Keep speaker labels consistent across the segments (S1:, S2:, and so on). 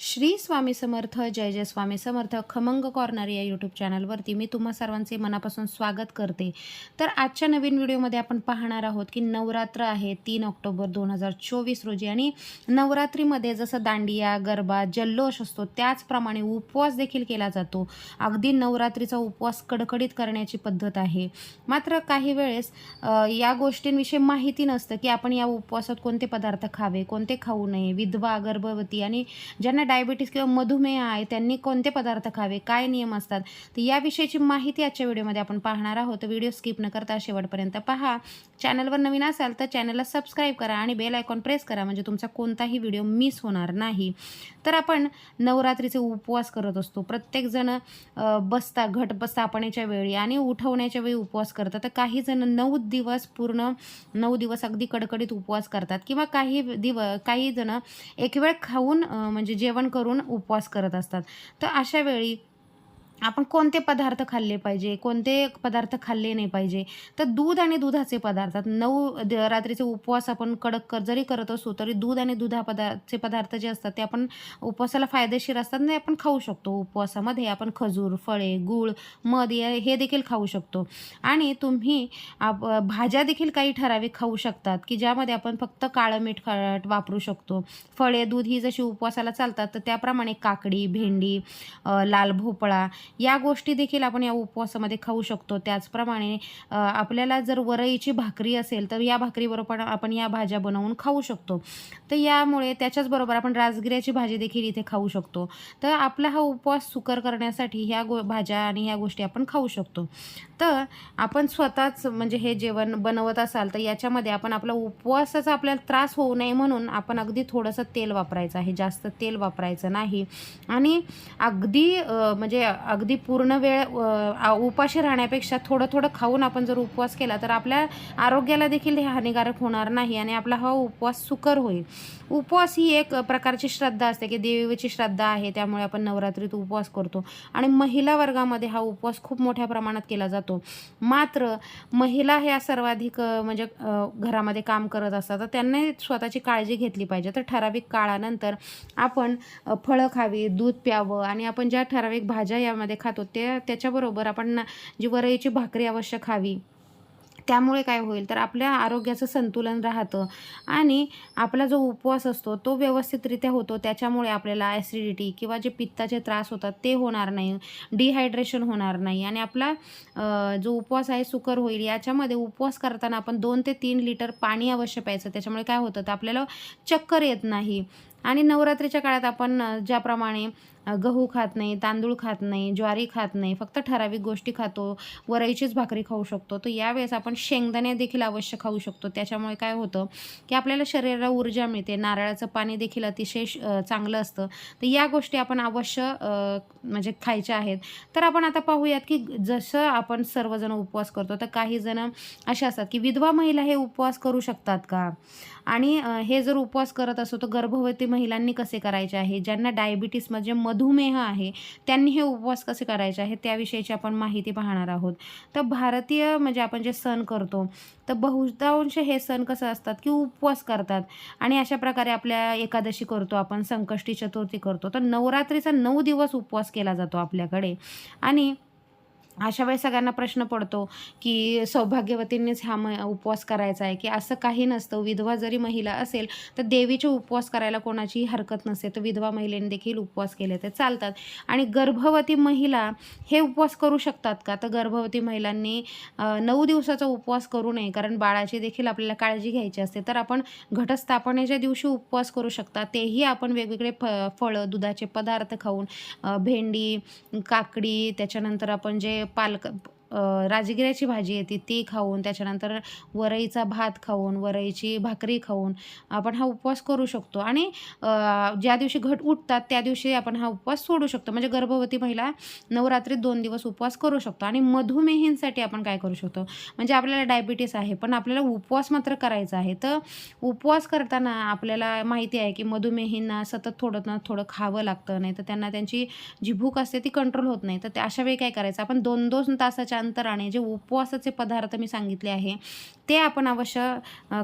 S1: श्री स्वामी समर्थ जय जय स्वामी समर्थ खमंग कॉर्नर या यूट्यूब चॅनलवरती मी तुम्हा सर्वांचे मनापासून स्वागत करते. तर आजच्या नवीन व्हिडिओमध्ये आपण पाहणार आहोत की नवरात्र आहे तीन ऑक्टोबर दोन हजार चोवीस रोजी. आणि नवरात्रीमध्ये जसं दांडिया गरबा जल्लोष असतो त्याचप्रमाणे उपवास देखील केला जातो. अगदी नवरात्रीचा उपवास कडकडीत करण्याची पद्धत आहे. मात्र काही वेळेस या गोष्टींविषयी माहिती नसतं की आपण या उपवासात कोणते पदार्थ खावे कोणते खाऊ नये. विधवा गर्भवती आणि ज्यांना डायबिटीस किंवा मधुमेह आहे त्यांनी कोणते पदार्थ खावे काय नियम असतात तर याविषयीची माहिती आजच्या व्हिडिओमध्ये आपण पाहणार आहोत. व्हिडिओ स्किप न करता शेवटपर्यंत पहा. चॅनलवर नवीन असाल तर चॅनलला सबस्क्राईब करा आणि बेल आयकॉन प्रेस करा म्हणजे तुमचा कोणताही व्हिडिओ मिस होणार नाही. तर आपण नवरात्रीचे उपवास करत असतो. प्रत्येकजण बसता घट स्थापनेच्या वेळी आणि उठवण्याच्या वेळी उपवास करतात. तर काही जण नऊ दिवस पूर्ण नऊ दिवस अगदी कडकडीत उपवास करतात किंवा काही दिव काही जण एक वेळ खाऊन म्हणजे जेवण करून उपवास करत असतात. तर अशा वेळी आपण कोणते पदार्थ खाल्ले पाहिजे? कोणते पदार्थ खाल्ले नाही पाहिजे? तर दूध आणि दुधाचे पदार्थ. नऊ द- रात्रीचे उपवास आपण कडक कर जरी करत असू तरी दूध आणि दुधा पदार्थचे पदार्थ जे असतात ते आपण उपवासाला फायदेशीर असतात नाही आपण खाऊ शकतो. उपवासामध्ये आपण खजूर फळे गूळ मध हे देखील खाऊ शकतो. आणि तुम्ही आप भाज्या देखील काही ठराविक खाऊ शकतात की ज्यामध्ये आपण फक्त काळं मीठ वापरू शकतो. फळे दूध ही जशी उपवासाला चालतात तर त्याप्रमाणे काकडी भेंडी लाल भोपळा या गोष्टी देखील आपण या उपवासामध्ये खाऊ शकतो. त्याचप्रमाणे आपल्याला जर वरईची भाकरी असेल तर या भाकरीबरोबर पण आपण या भाज्या बनवून खाऊ शकतो. तर यामुळे त्याच्याचबरोबर आपण राजगिऱ्याची भाजी देखील इथे खाऊ शकतो. तर आपला हा उपवास सुकर करण्यासाठी ह्या गो भाज्या आणि ह्या गोष्टी आपण खाऊ शकतो. तर आपण स्वतःच म्हणजे हे जेवण बनवत असाल तर याच्यामध्ये आपण आपला उपवासाचा आपल्याला त्रास होऊ नये म्हणून आपण अगदी थोडंसं तेल वापरायचं आहे. जास्त तेल वापरायचं नाही. आणि अगदी म्हणजे अगदी पूर्ण वेळ आ- उपाशी राहण्यापेक्षा थोडं थोडं खाऊन आपण जर उपवास केला तर आपल्या आरोग्याला देखील हे हानिकारक होणार नाही आणि आपला हा उपवास सुकर होईल. उपवास ही एक प्रकारची श्रद्धा असते की देवीची श्रद्धा आहे त्यामुळे आपण नवरात्रीत उपवास करतो. आणि महिला वर्गामध्ये हा उपवास खूप मोठ्या प्रमाणात केला जातो. मात्र महिला ह्या सर्वाधिक म्हणजे घरामध्ये काम करत असतात तर त्यांनी स्वतःची काळजी घेतली पाहिजे. तर ठराविक काळानंतर आपण फळं खावी दूध प्यावं आणि आपण ज्या ठराविक भाज्या यामध्ये खातो ते त्याच्याबरोबर आपण जी वरईची भाकरी अवश्य खावी. त्यामुळे काय होईल? तर आपल्या आरोग्याचं संतुलन राहतं. आणि आपला जो उपवास असतो तो व्यवस्थितरित्या होतो. त्याच्यामुळे आपल्याला ॲसिडिटी किंवा जे पित्ताचे त्रास होतात ते होणार नाही. डिहायड्रेशन होणार नाही. आणि आपला जो उपवास आहे सुकर होईल याच्यामध्ये उपवास करताना आपण दोन ते तीन लिटर पाणी अवश्य प्यायचं. त्याच्यामुळे काय होतं? तर आपल्याला चक्कर येत नाही. आणि नवरात्रीच्या काळात आपण ज्याप्रमाणे गहू खात नाही तांदूळ खात नाही ज्वारी खात नाही फक्त ठराविक गोष्टी खातो वरईचीच भाकरी खाऊ शकतो तर यावेळेस आपण शेंगदाणे देखील अवश्य खाऊ शकतो. त्याच्यामुळे काय होतं की आपल्याला शरीराला ऊर्जा मिळते नारळाचं पाणी देखील अतिशय चांगलं असतं. तर या गोष्टी आपण अवश्य म्हणजे खायच्या आहेत. तर आपण आता पाहूयात की जसं आपण सर्वजण उपवास करतो तर काही जण असे असतात की विधवा महिला हे उपवास करू शकतात का? आणि हे जर उपवास करत असो तर गर्भवती महिलांनी कसे करायचे आहे? ज्यांना डायबिटीस म्हणजे मधुमेह आहे त्यांनी हे उपवास कसे करायचे आहे? त्याविषयीची आपण माहिती पाहणार आहोत. तर भारतीय म्हणजे आपण जे सण करतो तर बहुतांश हे सण कसं असतात की उपवास करतात. आणि अशा प्रकारे आपल्या एकादशी करतो आपण संकष्टी चतुर्थी करतो. तर नवरात्रीचा नऊ दिवस उपवास केला जातो आपल्याकडे. आणि अशा वेळेस सगळ्यांना प्रश्न पडतो की सौभाग्यवतींनीच हा म उपवास करायचा आहे की असं काही नसतं. विधवा जरी महिला असेल तर देवीचे उपवास करायला कोणाची हरकत नसते. तर विधवा महिलेने देखील उपवास केले ते चालतात. आणि गर्भवती महिला हे उपवास करू शकतात का? तर गर्भवती महिलांनी नऊ दिवसाचा उपवास करू नये कारण बाळाची देखील आपल्याला काळजी घ्यायची असते. तर आपण घटस्थापनेच्या दिवशी उपवास करू शकता. तेही आपण वेगवेगळे फ फळं दुधाचे पदार्थ खाऊन भेंडी काकडी त्याच्यानंतर आपण जे पालक अ, राजगिऱ्याची भाजी येते ती खाऊन त्याच्यानंतर वरईचा भात खाऊन वरईची भाकरी खाऊन आपण हा उपवास करू शकतो. आणि ज्या दिवशी घट उठतात त्या दिवशी आपण हा उपवास सोडू शकतो. म्हणजे गर्भवती महिला नवरात्रीत दोन दिवस उपवास करू शकतो. आणि मधुमेहींसाठी आपण काय करू शकतो? म्हणजे आपल्याला डायबिटीस आहे पण आपल्याला उपवास मात्र करायचा आहे. तर उपवास करताना आपल्याला माहिती आहे की मधुमेहींना सतत थोडं ना थोडं खावं लागतं. नाही तर त्यांना त्यांची जी भूक असते ती कंट्रोल होत नाही. तर अशा वेळी काय करायचं? आपण दोन दोन तासाच्या तासाच्या अंतराने जे उपवासाचे पदार्थ मी सांगितले आहे ते आपण अवश्य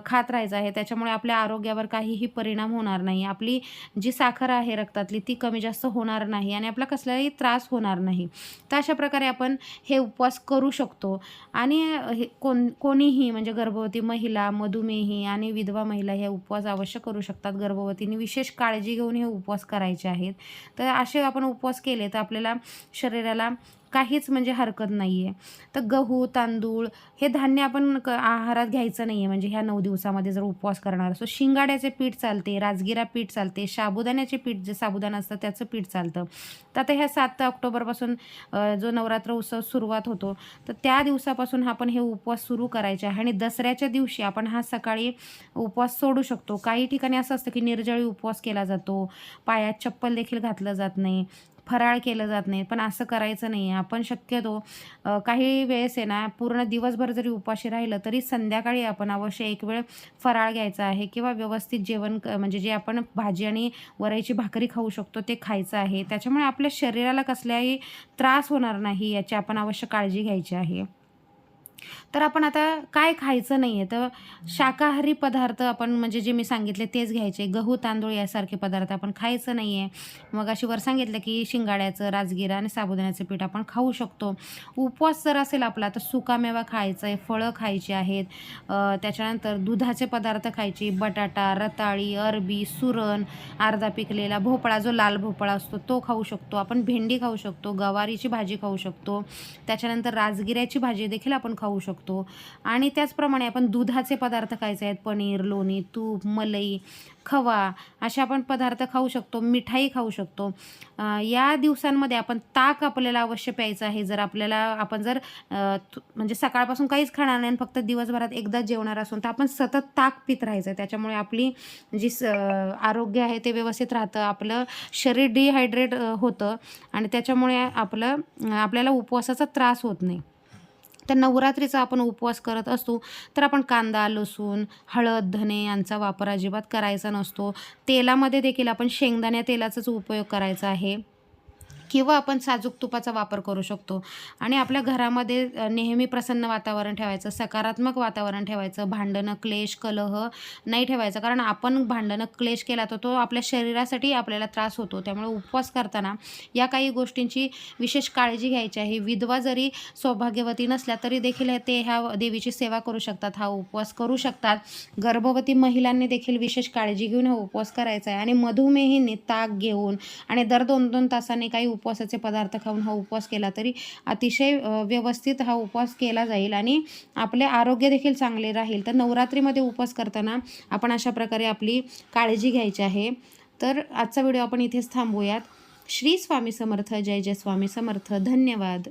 S1: खात राहायचं आहे. त्याच्यामुळे आपल्या आरोग्यावर काहीही परिणाम होणार नाही. आपली जी साखर आहे रक्तातली ती कमी जास्त होणार नाही आणि आपला कसलाही त्रास होणार नाही. तर अशा प्रकारे आपण हे उपवास करू शकतो. आणि हे कोण कोणीही म्हणजे गर्भवती महिला मधुमेही आणि विधवा महिला हे उपवास अवश्य करू शकतात. गर्भवतीने विशेष काळजी घेऊन हे उपवास करायचे आहेत. तर असे आपण उपवास केले तर आपल्याला शरीराला काहीच म्हणजे हरकत नाही आहे तर गहू तांदूळ हे धान्य आपण क आहारात घ्यायचं नाही आहे म्हणजे ह्या नऊ दिवसामध्ये जर उपवास करणार असो शिंगाड्याचे पीठ चालते राजगिरा पीठ चालते साबुदाण्याचे पीठ जे साबुदाणा असतं त्याचं पीठ चालतं. तर आता ह्या सात ऑक्टोबरपासून जो नवरात्र उत्सव सुरुवात होतो तर त्या दिवसापासून आपण हे उपवास सुरू करायचे आहे आणि दसऱ्याच्या दिवशी आपण हा सकाळी उपवास सोडू शकतो. काही ठिकाणी असं असतं की निर्जळी उपवास केला जातो. पायात चप्पल देखील घातलं जात नाही. फराळ केलं जात नाही. पण असं करायचं नाही आहे आपण शक्यतो काही वेळेस आहे ना पूर्ण दिवसभर जरी उपाशी राहिलं तरी संध्याकाळी आपण अवश्य एक वेळ फराळ घ्यायचा आहे किंवा व्यवस्थित जेवण क- म्हणजे जे आपण भाजी आणि वरायची भाकरी खाऊ शकतो ते खायचं आहे. त्याच्यामुळे आपल्या शरीराला कसल्याही त्रास होणार नाही याची आपण अवश्य काळजी घ्यायची आहे. तर आपण आता काय खायचं नाही आहे तर शाकाहारी पदार्थ आपण म्हणजे जे मी सांगितले तेच घ्यायचे. गहू तांदूळ यासारखे पदार्थ आपण खायचं नाही आहे मग अशी वर सांगितलं की शिंगाड्याचं राजगिरा आणि साबुदाण्याचं पीठ आपण खाऊ शकतो. उपवास जर असेल आपला तर सुकामेवा खायचा आहे फळं खायची आहेत. त्याच्यानंतर दुधाचे पदार्थ खायचे बटाटा रताळी अरबी सुरण अर्धा पिकलेला भोपळा जो लाल भोपळा असतो तो खाऊ शकतो. आपण भेंडी खाऊ शकतो गवारीची भाजी खाऊ शकतो. त्याच्यानंतर राजगिऱ्याची भाजी देखील आपण खाऊ शकतो. आणि त्याचप्रमाणे आपण दुधाचे पदार्थ खायचे आहेत. पनीर लोणी तूप मलई खवा असे आपण पदार्थ खाऊ शकतो. मिठाई खाऊ शकतो. या दिवसांमध्ये आपण ताक आपल्याला अवश्य प्यायचं आहे. जर आपल्याला आपण जर म्हणजे सकाळपासून काहीच खाणार नाही आणि फक्त दिवसभरात एकदा जेवणार असून तर आपण सतत ताक पित राहायचं त्याच्यामुळे आपली जी स आरोग्य आहे ते व्यवस्थित राहतं. आपलं शरीर डिहायड्रेट होतं आणि त्याच्यामुळे आपलं आपल्याला उपवासाचा त्रास होत नाही. तर नवरात्रीचा आपण उपवास करत असतो तर आपण कांदा लसूण हळद धने यांचा वापर अजिबात करायचा नसतो. तेलामध्ये देखील आपण शेंगदाण्या तेलाचाच उपयोग करायचा आहे. किंवा आपण साजूक तुपाचा वापर करू शकतो. आणि आपल्या घरामध्ये नेहमी प्रसन्न वातावरण ठेवायचं सकारात्मक वातावरण ठेवायचं भांडणं क्लेश कलह नाही ठेवायचं. कारण आपण भांडणं क्लेश केला तर तो आपल्या शरीरासाठी आपल्याला त्रास होतो. त्यामुळे उपवास करताना या काही गोष्टींची विशेष काळजी घ्यायची आहे. विधवा जरी सौभाग्यवती नसल्या तरी देखील ते ह्या देवीची सेवा करू शकतात हा उपवास करू शकतात. गर्भवती महिलांनी देखील विशेष काळजी घेऊन हा उपवास करायचा आहे. आणि मधुमेहीने ताक घेऊन आणि दर दोन दोन तासांनी काही उपवासाचे पदार्थ खाऊन हा उपवास केला तरी अतिशय व्यवस्थित हा उपवास केला जाईल आणि आपले आरोग्य देखील चांगले राहील. तर नवरात्रीमध्ये उपवास करताना आपण अशा प्रकारे आपली काळजी घ्यायची आहे. तर आजचा व्हिडिओ आपण इथेच थांबूयात. श्री स्वामी समर्थ जय जय स्वामी समर्थ. धन्यवाद.